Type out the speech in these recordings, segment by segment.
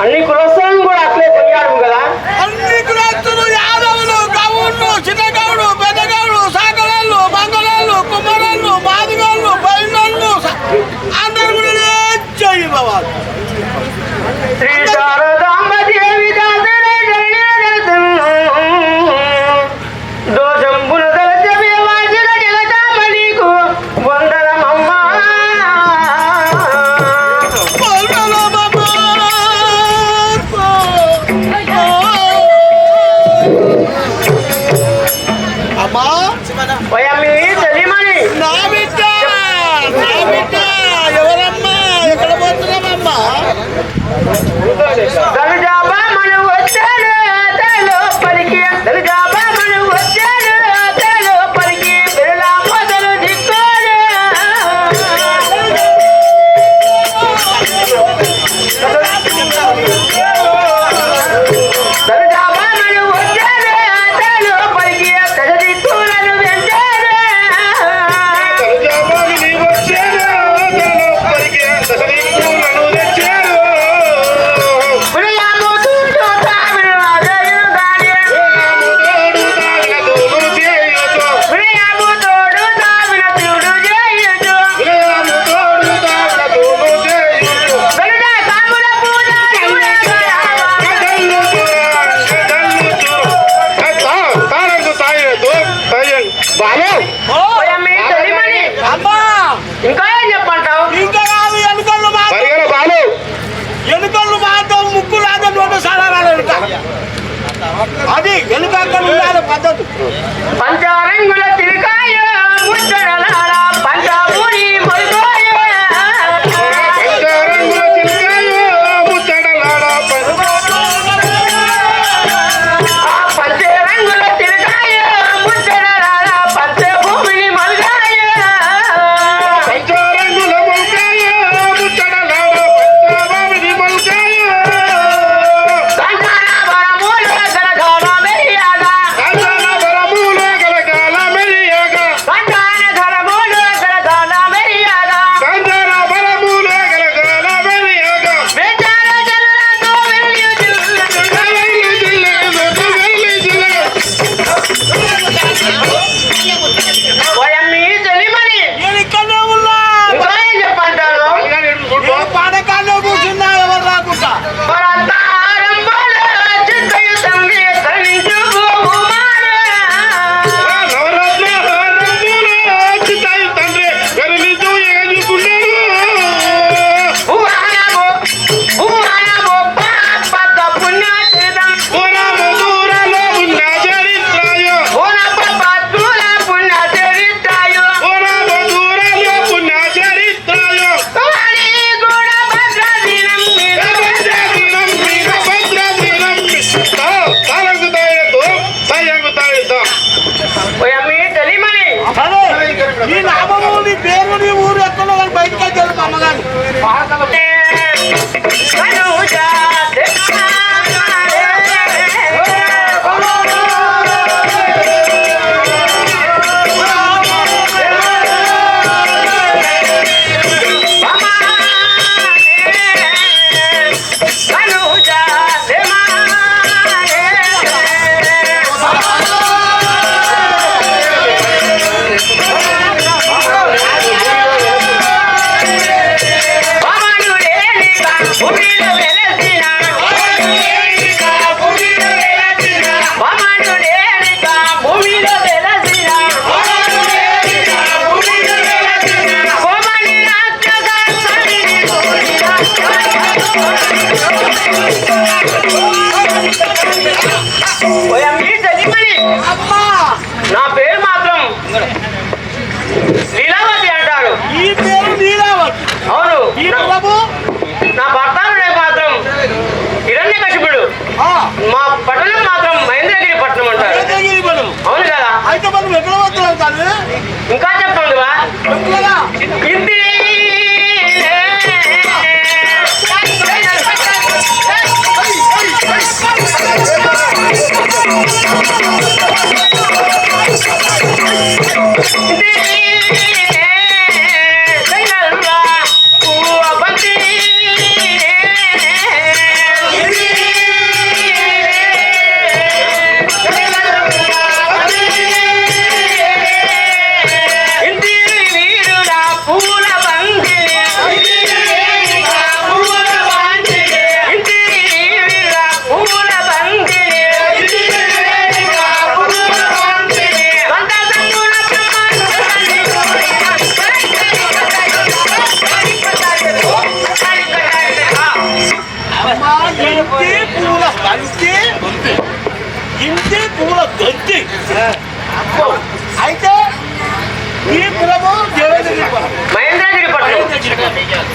అన్ని కులస్తులు బాబు ఇంకా ఏం చెప్పంటావు ఇంకా కాదు ఎన్నికలు బాలు ఎన్నికలు మాత్రం ముక్కు లాగా నోటు సాధారణ అది ఎన్నికలు ఉండాలి పద్ధతి. పంచారంగ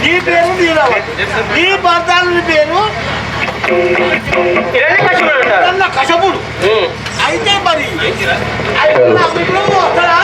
నీ పేరు నీ భర్తలు పేరు కశపుడు అయితే మరి వస్తాడా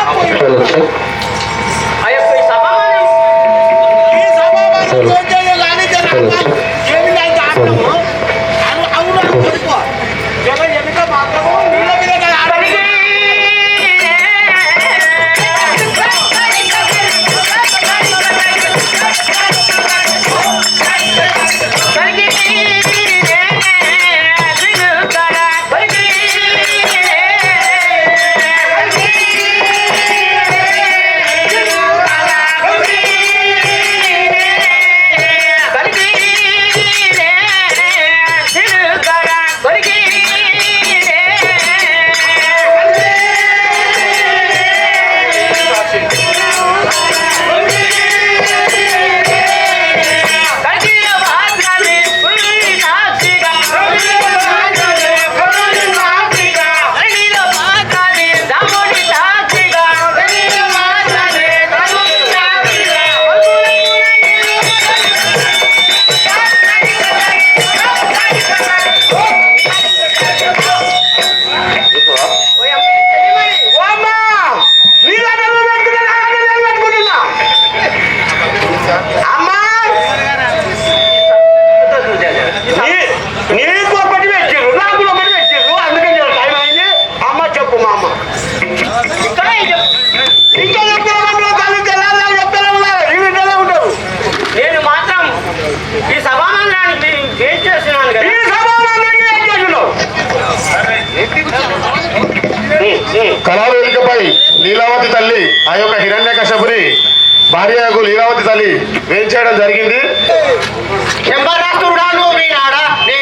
తల్లి వేయించేయడం జరిగింది? ఎంబరాస్తుడాను మీనాడా నీ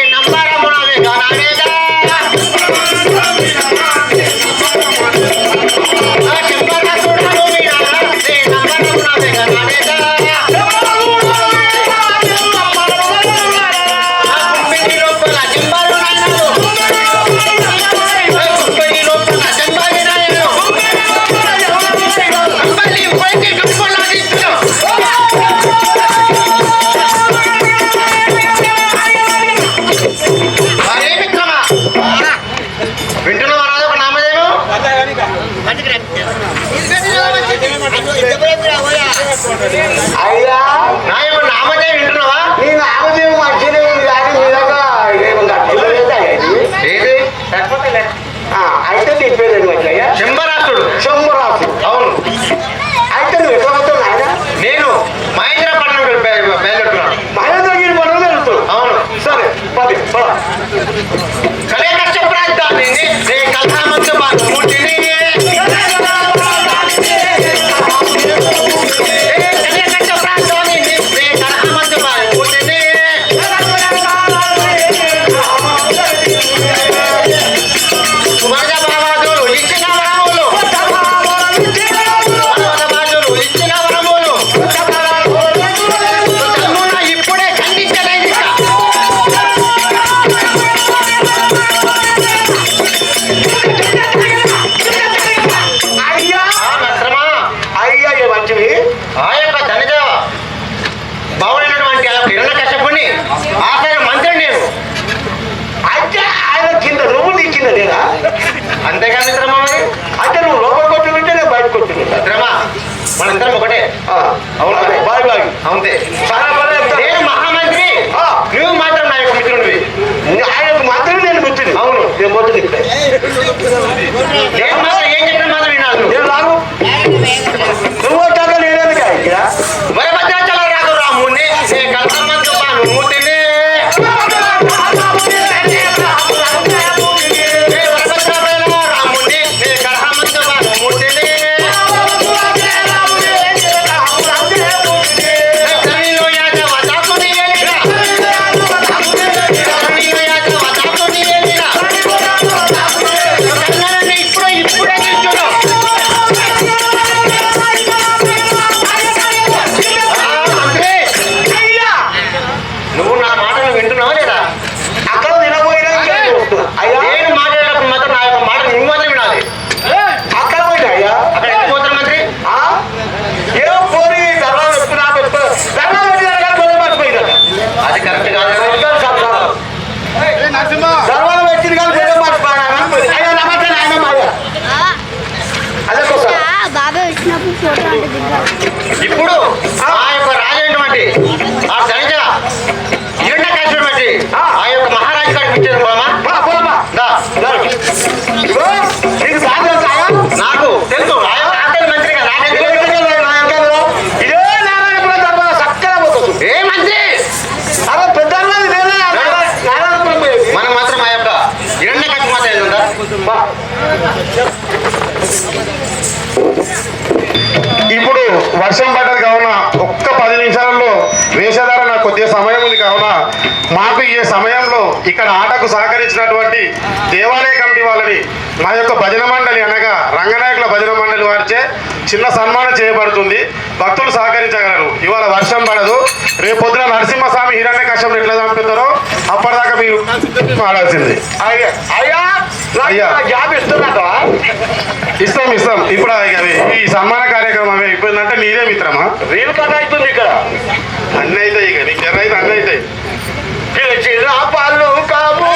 donde ఇప్పుడు వర్షం పడ్డది కావున ఒక్క పది నిమిషాలలో వేషధార నాకు కొద్దిగా సమయం ఉంది కావున మాకు ఈ సమయంలో ఇక్కడ ఆటకు సహకరించినటువంటి దేవాలయ కమిటీ వాళ్ళని మా యొక్క భజన మండలి అనగా రంగనాయకుల భజన మండలి వారిచే చిన్న సన్మానం చేయబడుతుంది. భక్తులు సహకరించగలరు. ఇవాళ వర్షం పడదు. రేపు పొద్దున నరసింహస్వామి హిరణ్య కష్టం ఎట్లా చంపుతారో అప్పటిదాకా మీరు ఆడాల్సింది. అయ్యా! జాబ్ ఇస్తున్నట్టు ఇస్తాం ఇస్తాం. ఇప్పుడు ఈ సన్మాన కార్యక్రమం అయిపోయిందంటే నీదే మిత్రమా? రీల్ కథ అవుతుంది ఇక్కడ. అన్నీ అవుతాయి ఇక. నీకు అయితే అన్నీ అవుతాయి పళ్ళు కాము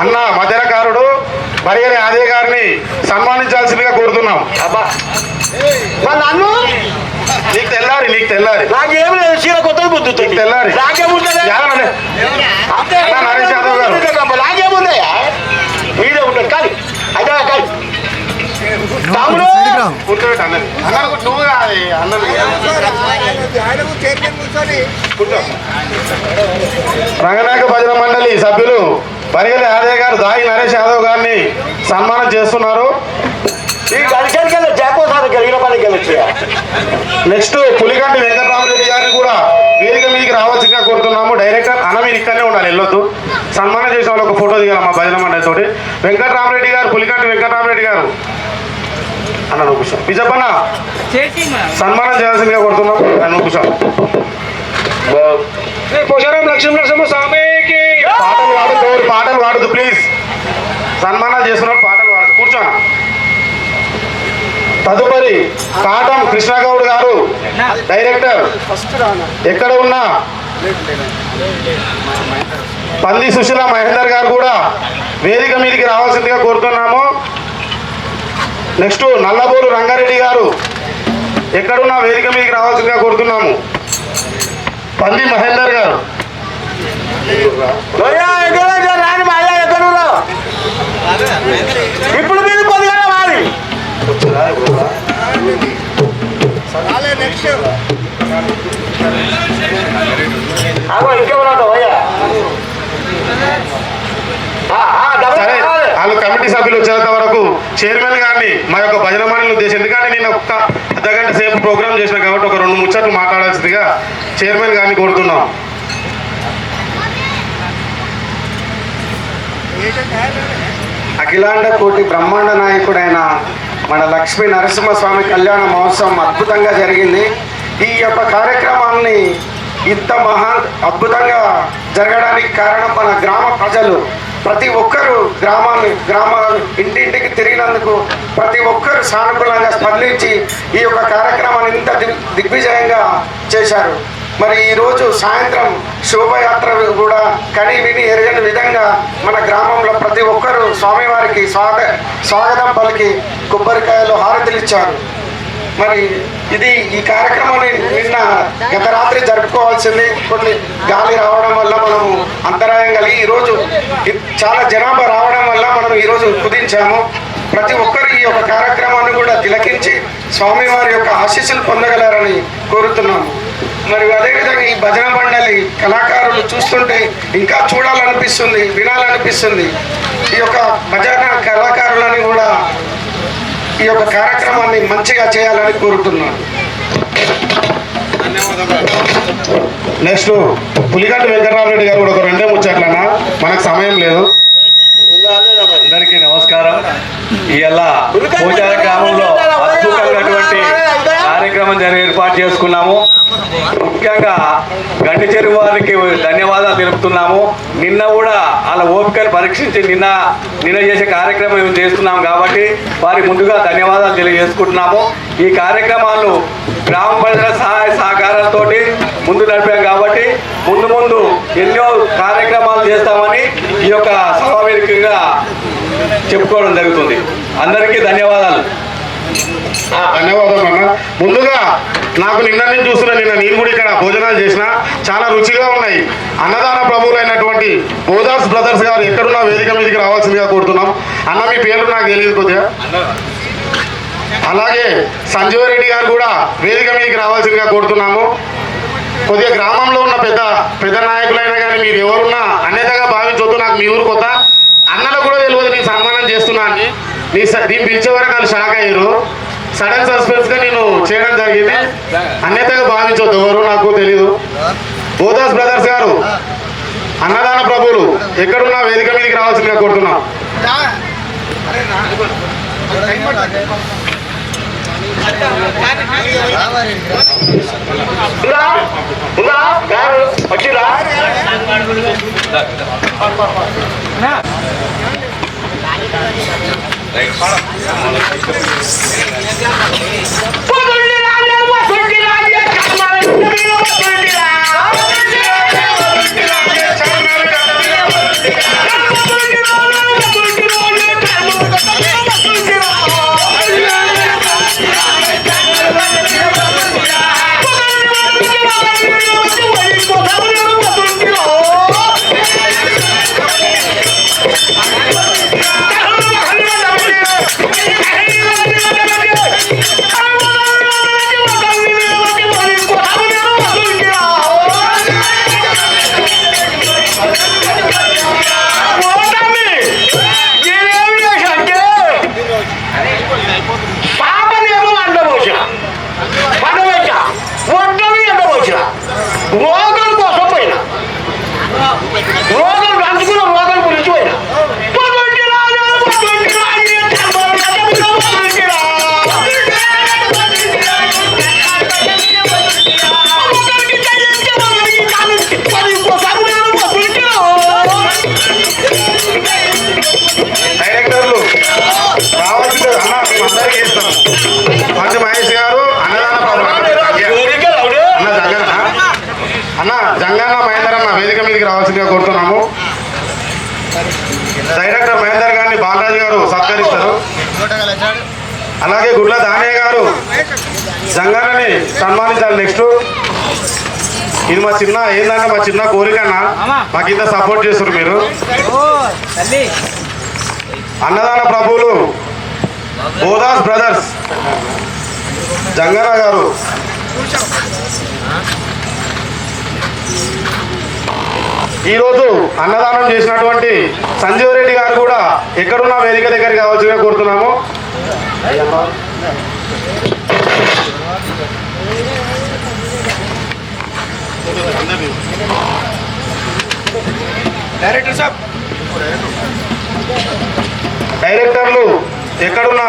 అన్న మధ్యరకారుడు బరిగలి ఆదే గారిని సన్మానించాల్సిందిగా కోరుతున్నాం. అబ్బా. మరి నన్ను? నీకు తెల్లారి నీకు తెల్లారి. నాకేం లేదు చీర కొత్తది తెల్లారి. నాకేముంటుంది యాదవనే. అంతే. అన్నా, నరేష్ యాదవ్ గారు. నాకేముందయ్యా మీదే ఉంటుంది కానీ అయితే కానీ తమ్ముడు కూర్చోబెట్టు అన్నది అన్నది కూర్చో, నువ్వు కాదు అన్నది రంగనాయక భజన మండలి సభ్యులు బరిగలి ఆదయ్య గారు దాయి నరేష్ యాదవ్ గారిని సన్మానం చేస్తున్నారు. నెక్స్ట్ పులికంటి వెంకటరామరెడ్డి గారిని కూడా వేదిక మీదకి రావాల్సిందిగా కోరుతున్నాము. డైరెక్టర్ అన్న మీరు ఇక్కడనే ఉండాలి వెళ్ళొద్దు. సన్మానం చేసిన వాళ్ళు ఒక ఫోటో దిగాలి మా భజన మండలి తోటి వెంకటరామరెడ్డి గారు పులికంటి వెంకటరామరెడ్డి గారు. అన్న నువ్వు కూర్చో. బిజప్పన్న సన్మానం చేయాల్సిందిగా కోరుతున్నాం అన్న నువ్వు కూర్చో. పోషారం లక్ష్మీ నరసింహ స్వామికి. పాటలు వాడద్దు పాటలు పాడదు ప్లీజ్ సన్మానాలు చేస్తున్నారు పాటలు పాడదు కూర్చోనా? తదుపరి కాటం కృష్ణగౌడ్ గారు డైరెక్టర్. ఎక్కడ ఉన్నా? పంది సుశీల మహేందర్ గారు కూడా వేదిక మీదకి రావాల్సిందిగా కోరుతున్నాము. నెక్స్ట్ నల్లబోలు రంగారెడ్డి గారు ఎక్కడున్నా వేదిక మీదకి రావాల్సిందిగా కోరుతున్నాము. పంది మహేందర్ గారు. ఇప్పుడు మీరు పొద్దుగా మాది. వాళ్ళు కమిటీ సభ్యులు వచ్చేంత వరకు చైర్మన్ గారిని మా యొక్క భజన మండలి ఉద్దేశం. ఎందుకంటే నేను ఒక్క అర్ధగంట సేపు ప్రోగ్రామ్ చేసిన కాబట్టి ఒక రెండు ముచ్చట్లు మాట్లాడాల్సిందిగా చైర్మన్ గారిని కోరుతున్నాం. అఖిలాండ కోటి బ్రహ్మాండ నాయకుడైన మన లక్ష్మీ నరసింహస్వామి కళ్యాణ మహోత్సవం అద్భుతంగా జరిగింది. ఈ యొక్క కార్యక్రమాన్ని ఇంత మహా అద్భుతంగా జరగడానికి కారణం మన గ్రామ ప్రజలు. ప్రతి ఒక్కరూ గ్రామాన్ని గ్రామ ఇంటింటికి తిరిగినందుకు ప్రతి ఒక్కరు సానుకూలంగా స్పందించి ఈ యొక్క కార్యక్రమాన్ని ఇంత దిగ్- దిగ్విజయంగా చేశారు. మరి ఈరోజు సాయంత్రం శోభయాత్ర కూడా కని విని ఎరగని విధంగా మన గ్రామంలో ప్రతి ఒక్కరూ స్వామివారికి స్వాగ స్వాగతం పలికి కొబ్బరికాయలు హారతులు ఇచ్చారు. మరి ఇది ఈ కార్యక్రమాన్ని నిన్న గత రాత్రి జరుపుకోవాల్సింది. కొన్ని గాలి రావడం వల్ల మనము అంతరాయం కలిగి ఈరోజు చాలా జనాభా రావడం వల్ల మనం ఈరోజు కుదించాము. ప్రతి ఒక్కరు ఈ యొక్క కార్యక్రమాన్ని కూడా తిలకించి స్వామివారి యొక్క ఆశీస్సులు పొందగలరని కోరుతున్నాము. మరియు అదేవిధంగా ఈ భజన మండలి కళాకారులు చూస్తుంటే ఇంకా చూడాలనిపిస్తుంది వినాలనిపిస్తుంది. ఈ యొక్క భజన కళాకారులని కూడా ఈ యొక్క కార్యక్రమాన్ని మంచిగా చేయాలని కోరుతున్నాను. నెక్స్ట్ పులిగంటి వెంకటరామరెడ్డి గారు కూడా ఒక రెండే ముచ్చట్లన్నా మనకు సమయం లేదు. అందరికీ నమస్కారం. ఇవాళ పూజార గ్రామంలో అద్భుతమైనటువంటి కార్యక్రమం జరిగి ఏర్పాటు చేసుకున్నాము. గండి వారికి ధన్యవాదాలు తెలుపుతున్నాము. నిన్న కూడా వాళ్ళ ఓపికను పరీక్షించి నిన్న నిన్న చేసే కార్యక్రమం మేము చేస్తున్నాం కాబట్టి వారి ముందుగా ధన్యవాదాలు తెలియజేసుకుంటున్నాము. ఈ కార్యక్రమాలు గ్రామ ప్రజల సహాయ సహకారాలతో ముందు నడిపాం కాబట్టి ముందు ముందు ఎన్నో కార్యక్రమాలు చేస్తామని ఈ యొక్క సమావేశంగా చెప్పుకోవడం జరుగుతుంది. అందరికీ ధన్యవాదాలు. ధన్యవాదాలు అన్న ముందుగా నాకు నిన్న నేను చూస్తున్నా నిన్న నేను కూడా ఇక్కడ భోజనాలు చేసిన చాలా రుచిగా ఉన్నాయి. అన్నదాన ప్రభువులైనటువంటి గోదాస్ బ్రదర్స్ గారు ఎక్కడున్న వేదిక మీదకి రావాల్సిందిగా కోరుతున్నాం. అన్న మీ పేరు నాకు తెలియదు కొద్దిగా. అలాగే సంజీవ రెడ్డి గారు కూడా వేదిక మీదకి రావాల్సిందిగా కోరుతున్నాము. కొద్దిగా గ్రామంలో ఉన్న పెద్ద పెద్ద నాయకులైనా కానీ మీరు ఎవరున్నా అన్యతగా భావించొద్దు నాకు మీ ఊరు కొత్త. అన్నలకు కూడా తెలియదు నేను సన్మానం చేస్తున్నాను నీ స- నేను పిలిచే వరకు వాళ్ళు షాక్ అయ్యారు. సడన్ సస్పెన్స్గా నేను చేయడం జరిగింది. అన్యతగా భావించొద్దు. ఎవరు నాకు తెలియదు బోదాస్ బ్రదర్స్ గారు అన్నదాన ప్రభువులు ఎక్కడున్నా వేదిక మీదకి రావాల్సిందిగా కోరుతున్నాం. వచ్చిరా Né? Right. Whoa! అన్న రావాల్సిందిగా కోరుతున్నాము. డైరెక్టర్ మహేందర్ గారిని బాలరాజు గారు సత్కరిస్తారు. అలాగే గుడ్ల దానయ్య గారు జంగన్నని సన్మానించాలి నెక్స్ట్. ఇది మా చిన్న ఏంటంటే మా చిన్న కోరికన్నా మాకు ఇంత సపోర్ట్ చేస్తారు మీరు. అన్నదాన ప్రభువులు బోదాస్ బ్రదర్స్ జంగారా గారు. ఈరోజు అన్నదానం చేసినటువంటి సంజీవ్ రెడ్డి గారు కూడా ఎక్కడున్న వేదిక దగ్గరికి కావాల్సిందిగా కోరుతున్నాము. డైరెక్టర్లు ఎక్కడున్నా?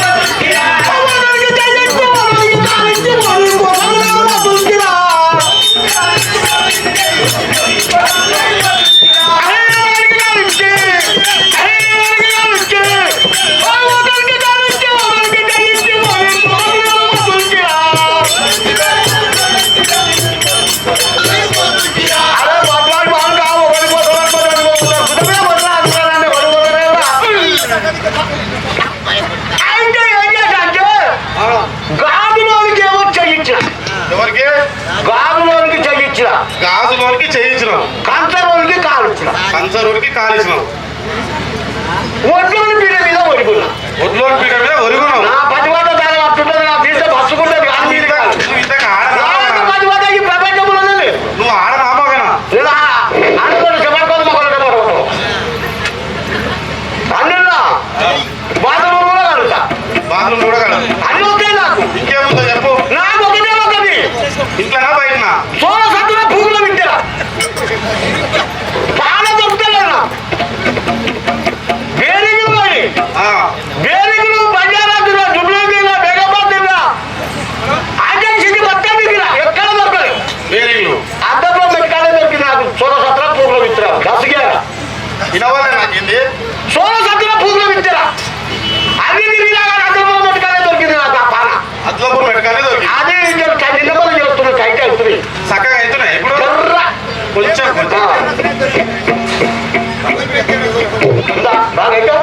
நாளைக்கா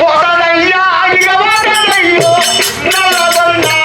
போதாதையா அடிக்க மாட்டாதையோ நல்லதல்லா